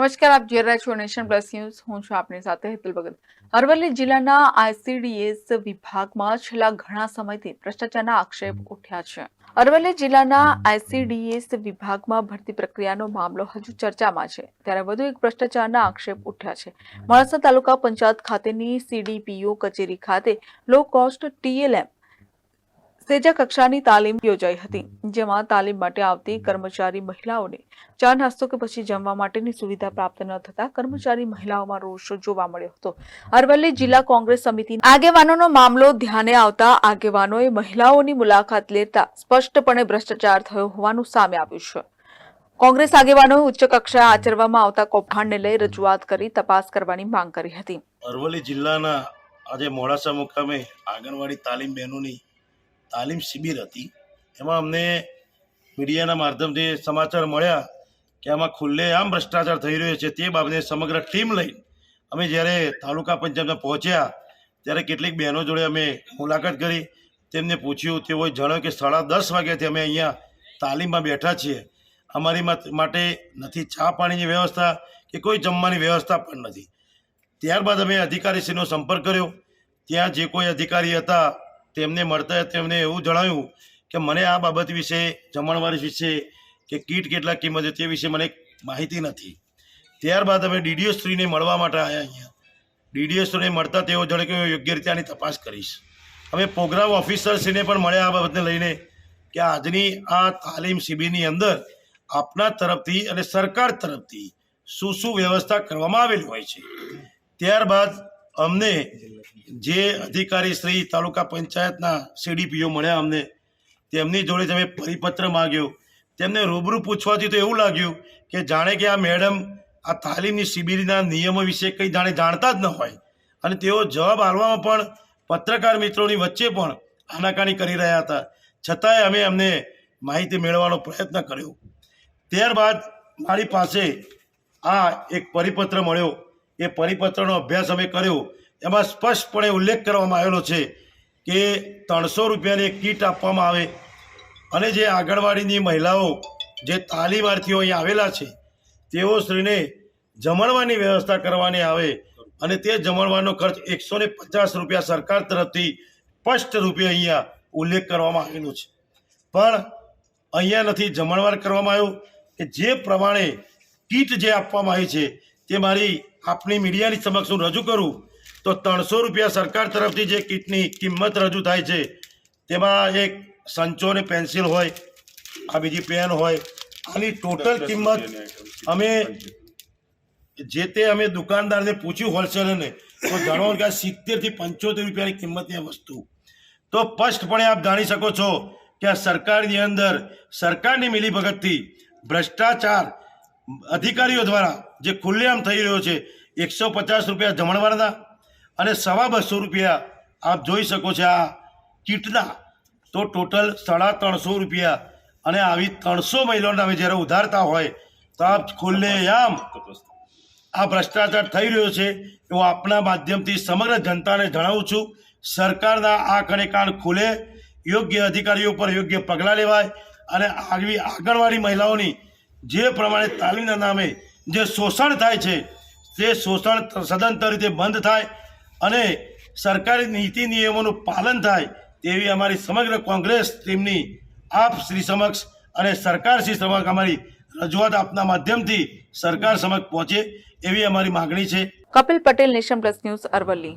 નમસ્કાર આપ જોઈ રહ્યા છો નેશન પ્લસ ન્યૂઝ. હું છું આપની સાથે હેતુલ ભગત. અરવલ્લી જિલ્લાના આઈસીડીએસ વિભાગમાં છેલ્લા ઘણા સમયથી ભ્રષ્ટાચારના આક્ષેપ ઉઠ્યા છે. અરવલ્લી જિલ્લાના આઈસીડીએસ વિભાગમાં ભરતી પ્રક્રિયાનો મામલો હજુ ચર્ચામાં છે. ત્યારે વધુ એક ભ્રષ્ટાચારના આક્ષેપ ઉઠ્યા છે. મોડાસા તાલુકા પંચાયત ખાતેની સીડીપીઓ કચેરી ખાતે લો કોસ્ટ ટીએલએમ સેજા કક્ષાની તાલીમ યોજાઈ હતી જેમાં તાલીમ માટે આવતી કર્મચારી મહિલાઓને ચા નાસ્તો કે પછી જમવા માટેની સુવિધા પ્રાપ્ત ન થતા કર્મચારી મહિલાઓમાં રોષ જોવા મળ્યો હતો. અરવલ્લી જિલ્લા કોંગ્રેસ સમિતિ આગેવાનોનો મામલો ધ્યાને આવતા આગેવાનોએ મહિલાઓની મુલાકાત લેતા સ્પષ્ટપણે ભ્રષ્ટાચાર થયો હોવાનું સામે આવ્યું છે. કોંગ્રેસ આગેવાનોએ ઉચ્ચ કક્ષાએ આચરવામાં આવતા કૌભાંડને લઈ રજૂઆત કરી તપાસ કરવાની માંગ કરી હતી. અરવલ્લી જિલ્લાના આજે મોડાસા મુકામે આંગણવાડી તાલીમ બહેનોની તાલીમ શિબિર હતી. એમાં અમને મીડિયાના માધ્યમથી સમાચાર મળ્યા કે આમાં ખુલ્લેઆમ ભ્રષ્ટાચાર થઈ રહ્યો છે તે બાબતે સમગ્ર ટીમ લઈને અમે જ્યારે તાલુકા પંચાયતમાં પહોંચ્યા, ત્યારે કેટલીક બહેનો જોડે અમે મુલાકાત કરી. તેમને પૂછ્યું, તેઓએ જણાવ્યું કે સાડા દસ વાગ્યાથી અમે અહીંયા તાલીમમાં બેઠા છીએ. અમારી માટે નથી ચા પાણીની વ્યવસ્થા કે કોઈ જમવાની વ્યવસ્થા પણ નથી. ત્યારબાદ અમે અધિકારીશ્રીનો સંપર્ક કર્યો. ત્યાં જે કોઈ અધિકારી હતા તેમને મળતા તેમને એવું જણાવ્યું કે મને આ બાબત વિશે, જમણવાર વિશે કે કીટ કેટલા કિંમત તે વિશે મને માહિતી નથી. ત્યારબાદ અમે ડીડીઓ શ્રીને મળવા માટે આવ્યા અહીંયા. ડીડીઓ શ્રીને મળતા તેઓ જણે કે હું યોગ્ય રીતે આની તપાસ કરીશ. અમે પ્રોગ્રામ ઓફિસરશ્રીને પણ મળ્યા આ બાબતને લઈને કે આજની આ તાલીમ શિબિરની અંદર આપના તરફથી અને સરકાર તરફથી શું શું વ્યવસ્થા કરવામાં આવેલી હોય છે. ત્યારબાદ અમને જે અધિકારી શ્રી તાલુકા પંચાયતના સીડીપીઓ મળ્યા અમને, તેમની જોડે અમે પરિપત્ર માગ્યો. તેમને રૂબરૂ પૂછવાથી તો એવું લાગ્યું કે જાણે કે આ મેડમ આ તાલીમની શિબિરના નિયમો વિશે કંઈ જાણે જાણતા જ ન હોય. અને તેઓ જવાબ આપવામાં પણ પત્રકાર મિત્રોની વચ્ચે પણ આનાકાની કરી રહ્યા હતા. છતાંય અમે અમને માહિતી મેળવવાનો પ્રયત્ન કર્યો. ત્યારબાદ મારી પાસે આ એક પરિપત્ર મળ્યો. એ પરિપત્રનો અભ્યાસ અમે કર્યો. એમાં સ્પષ્ટપણે ઉલ્લેખ કરવામાં આવેલો છે કે ત્રણસો રૂપિયાની કીટ આપવામાં આવે અને જે આંગણવાડીની મહિલાઓ, જે તાલીમાર્થીઓ અહીં આવેલા છે, તેઓ શ્રીને જમણવાની વ્યવસ્થા કરવાની આવે અને તે જમણવાનો ખર્ચ એકસો ને પચાસ રૂપિયા સરકાર તરફથી સ્પષ્ટ રૂપે અહીંયા ઉલ્લેખ કરવામાં આવેલો છે. પણ અહીંયા નથી જમણવાર કરવામાં આવ્યો કે જે પ્રમાણે કીટ જે આપવામાં આવી છે તે મારી આપની મીડિયાની સમક્ષ હું રજૂ કરું તો ત્રણસો રૂપિયા સરકાર તરફથી જે કીટની કિંમત રજૂ થાય છે તેમાં એક સંચો ને પેન્સિલ હોય આ બીજી પેન હોય આની ટોટલ કિંમત અમે જે તે અમે દુકાનદારને પૂછ્યું હોલસેલરને તો જણાવો કે આ સિત્તેરથી પંચોતેર રૂપિયાની કિંમતની એ વસ્તુ. તો સ્પષ્ટપણે આપ જાણી શકો છો કે આ સરકારની અંદર સરકારની મિલીભગતથી ભ્રષ્ટાચાર અધિકારીઓ દ્વારા જે ખુલ્લેઆમ થઈ રહ્યો છે, એકસો પચાસ રૂપિયા જમણવારના અને સવા બસો રૂપિયા આપ જોઈ શકો છો આ કીટના. તો ટોટલ સાડા ત્રણસો રૂપિયા અને આવી ત્રણસો મહિલાઓને અમે જ્યારે ઉધારતા હોય, તો આપ ખુલ્લેઆમ આ ભ્રષ્ટાચાર થઈ રહ્યો છે એવું આપના માધ્યમથી સમગ્ર જનતાને જણાવું છું, સરકારના આ કણે કાન ખુલે, યોગ્ય અધિકારીઓ પર યોગ્ય પગલાં લેવાય અને આવી આંગણવાડી મહિલાઓની જે પ્રમાણે તાલીમના નામે જે શોષણ થાય છે, તે શોષણ સદંતર રીતે બંધ થાય અને સરકારી નીતિ નિયમોનું પાલન થાય તેવી અમારી સમગ્ર કોંગ્રેસ ટીમની આપ શ્રી સમક્ષ અને સરકાર શ્રી સમક્ષ અમારી રજૂઆત આપના માધ્યમથી સરકાર સમક્ષ પહોંચે એવી અમારી માગણી છે. Kapil Patel, Nation Plus News Aravalli.